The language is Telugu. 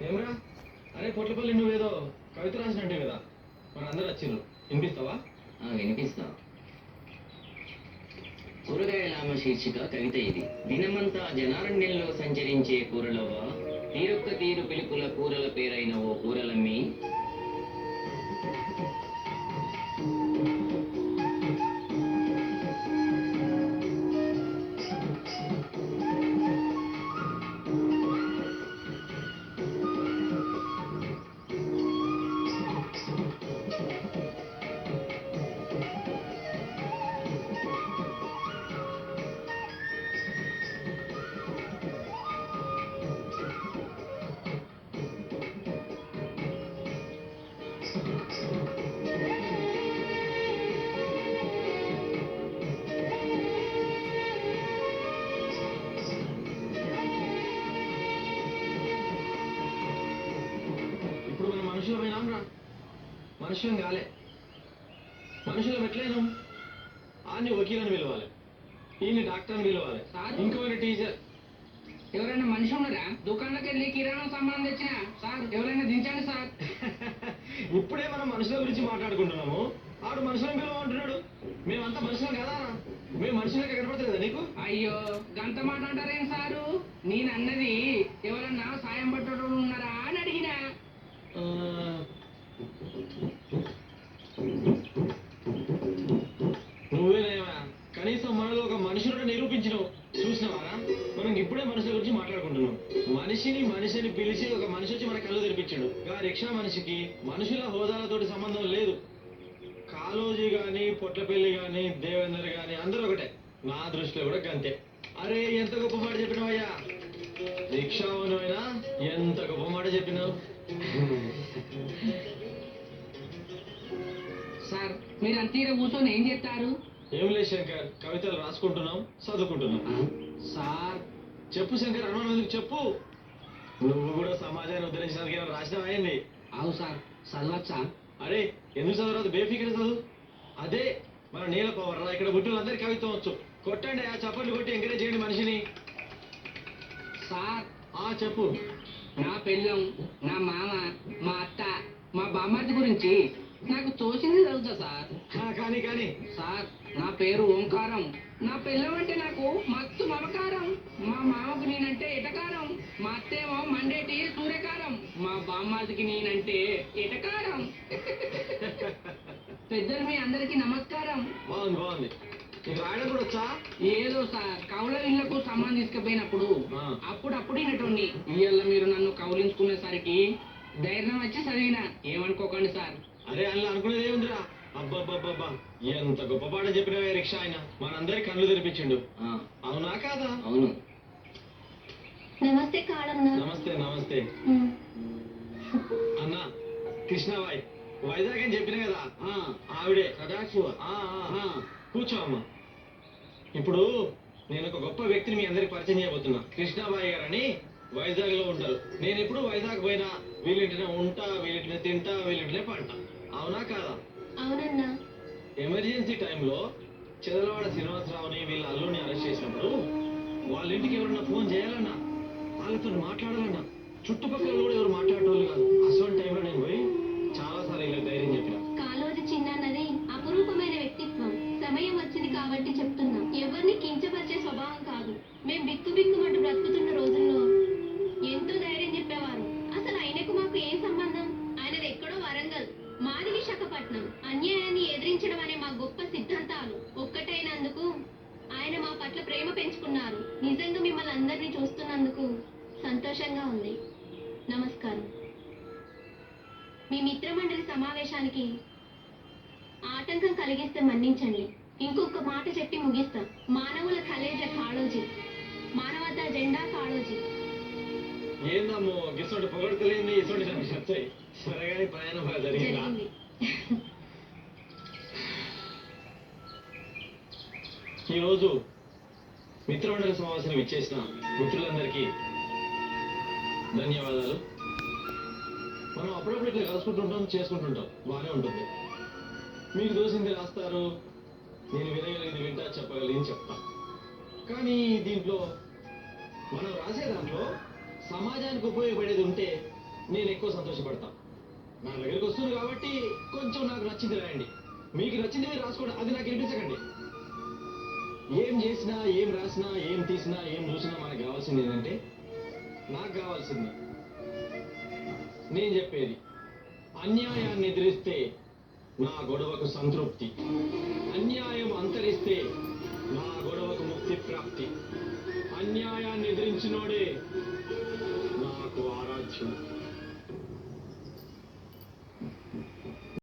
ఏమరా అరే పొట్లపల్లి నువ్వేదో కవిత రాసినట్టే కదా. మన అందరు వచ్చిండ్రు వినిపిస్తావా? ఆ, వినిపిస్తా. కూరగాయలామ శీర్షిక కవిత ఇది. దినమంతా జనారణ్యంలో సంచరించే కూరలవ్వ తీరొక్క తీరు పిలుపుల కూరల పేరైన ఓ కూరలమ్మి మనుషులం కాలే. మనుషులం ఎట్లయినాం ఆన్ని వకీలని పిలవాలి. ఈయన్ని డాక్టర్ని పిలవాలి. సారు. ఇంకోని టీచర్. ఎవరైనా మనిషి ఉన్నారా? దుకాణంలోకి వెళ్ళి కిరాణా సామాన్ తెచ్చిన? సార్ ఎవరైనా దించండి సార్. ఇప్పుడే మనం మనుషుల గురించి మాట్లాడుకుంటున్నాము. ఆడు మనుషులను పిలవమంటున్నాడు. మేమంతా మనుషులం కదా? మేము మనుషులకి కనపడతలేదా నీకు? అయ్యో గంత మాట అంటారేం సారు? నేను అన్నది ఎవరన్నా సాయం పట్టడం ఉన్నారా అని అడిగినా. ఆ, కనీసం మనలో ఒక మనుషులను నిరూపించినావు చూసినావారా? మనం ఇప్పుడే మనుషుల గురించి మాట్లాడుకుంటున్నాం. మనిషిని మనిషిని పిలిచి ఒక మనిషి వచ్చి మన కళ్ళు తెరిపించాడు. ఆ రిక్షా మనిషికి మనుషుల హోదాలతోటి సంబంధం లేదు. కాలోజీ గాని పొట్లపల్లి గాని దేవేందర్ గాని అందరూ ఒకటే. నా దృష్టిలో కూడా గంతే. అరే ఎంత గొప్ప మాట చెప్పినావయ్యా? రిక్షా ఎంత గొప్ప మాట చెప్పినావు? సార్ మీరు అంతీర కూర్చొని ఏం చెప్తారు ఏం లేదు శంకర్ కవితలు రాసుకుంటున్నాం చదువుకుంటున్నాం. సార్ చెప్పు శంకర్ అనుమానం చెప్పు. నువ్వు కూడా సమాజాన్ని ఉద్ధరించడానికి ఏమైనా రాసినావా ఏంది? అవు సార్ చదవచ్చా? అరే ఎందుకు చదవరాదు? బేఫికర్ చదువు. అదే మన నీల పవర్? ఇక్కడ పుట్టినందరి కవిత్వం వచ్చు. కొట్టండి ఆ చప్పట్లు కొట్టి ఎంకరేజ్ చేయండి మనిషిని. సార్. ఆ చెప్పు. నా పెళ్ళం నా మామ మా అత్త మా బామ్మర్ది గురించి నాకు తోచింది చదువుతా సార్? కానీ కానీ. సార్ నా పేరు ఓంకారం. నా పిల్లం అంటే నాకు మత్తు మమకారం. మా మామకు నేనంటే ఎటకారం. మా అత్తేమో మండేటి సూర్యకారం. మా బామ్మాదికి నేనంటే ఎటకారం. పెద్దలు మీ అందరికి నమస్కారం. బాగుంది బాగుంది. నీకు రాయడం కూడా వచ్చా? ఏదో సార్ కౌల ఇళ్ళకు సామాన్ తీసుకుపోయినప్పుడు ఆ. అప్పుడప్పుడు వినటండి ఇవాళ మీరు నన్ను కౌలించుకునేసరికి ధైర్యం వచ్చి చదివినా. ఏమనుకోకండి సార్. అరే అలా అనుకునేది ఏముందిరా? అబ్బబ్బబ్బబ్బా. ఎంత గొప్ప పాఠం చెప్పినవే రిక్షా ఆయన. మనందరి కళ్ళు తెరిపించిండు. ఆ, అవునా కాదా? అవును. నమస్తే కాళన్న. నమస్తే నమస్తే. అన్న కృష్ణబాయ్ వైజాగ్ అని చెప్పిన కదా? ఆ, ఆవిడే. సదాశివ ఆ, ఆ, ఆ, కూర్చో అమ్మ ఇప్పుడు నేను ఒక గొప్ప వ్యక్తిని మీ అందరికి పరిచయం చేయబోతున్నా. కృష్ణాబాయి గారు అని వైజాగ్లో ఉంటారు. నేను ఎప్పుడు వైజాగ్ పోయినా వీళ్ళింటినే ఉంటా వీళ్ళింటినే తింటా వీళ్ళింటినే పంట. అవునా కాదా? అవునన్నా. ఎమర్జెన్సీ టైంలో చెదలవాడ శ్రీనివాసరావుని వీళ్ళ అల్లుని అరెస్ట్ చేసినప్పుడు వాళ్ళ ఇంటికి ఎవరన్నా ఫోన్ చేయాలన్నా వాళ్ళతో మాట్లాడాలన్నా చుట్టుపక్కల కూడా ఎవరు మాట్లాడేటోళ్ళు కాదు. అసలు టైంలో నేను పోయి చాలా సార్లు ఇలా ధైర్యం చెప్పిన. నిజంగా మిమ్మల్ని అందరినీ చూస్తున్నందుకు సంతోషంగా ఉంది. నమస్కారం. మీ మిత్రమండలి సమావేశానికి ఆటంకం కలిగిస్తే మన్నించండి. ఇంకొక మాట చెప్పి ముగిస్తాం. మానవుల కలేజ కాళోజీ. మానవతా జెండా కాళోజీ. ఏందమ్మో గిసోటి పొగడతలేంది ఇసోటి నాకు చెప్తాయి. సరే కానీ ప్రయాణం బాగా జరిగిందా? జరిగింది. ఈరోజు మిత్రమండలి సమావేశం ఇచ్చేసిన మిత్రులందరికీ ధన్యవాదాలు. మనం అప్పుడప్పుడు ఇట్లా కలుసుకుంటుంటాం చేసుకుంటుంటాం. బాగానే ఉంటుంది. మీకు దోసింది రాస్తారు. నేను వినగలిగింది వింటా చెప్పగలిగింది చెప్తా. కానీ దీంట్లో మనం రాసే దాంట్లో సమాజానికి ఉపయోగపడేది ఉంటే నేను ఎక్కువ సంతోషపడతాను నా దగ్గరికి వస్తుంది కాబట్టి కొంచెం నాకు నచ్చింది రాయండి. మీకు నచ్చింది మీరు రాసుకోండి. అది నాకు వినిపించకండి ఏం చేసినా ఏం రాసినా ఏం తీసినా ఏం చూసినా మనకు కావాల్సింది ఏంటంటే నాకు కావాల్సింది. నేను చెప్పేది అన్యాయాన్ని ఎదిరిస్తే నా గొడవకు సంతృప్తి. అన్యాయం అంతరిస్తే నా గొడవకు ముక్తి ప్రాప్తి. అన్యాయాన్ని ఎదిరించినోడే నాకు ఆరాధ్యం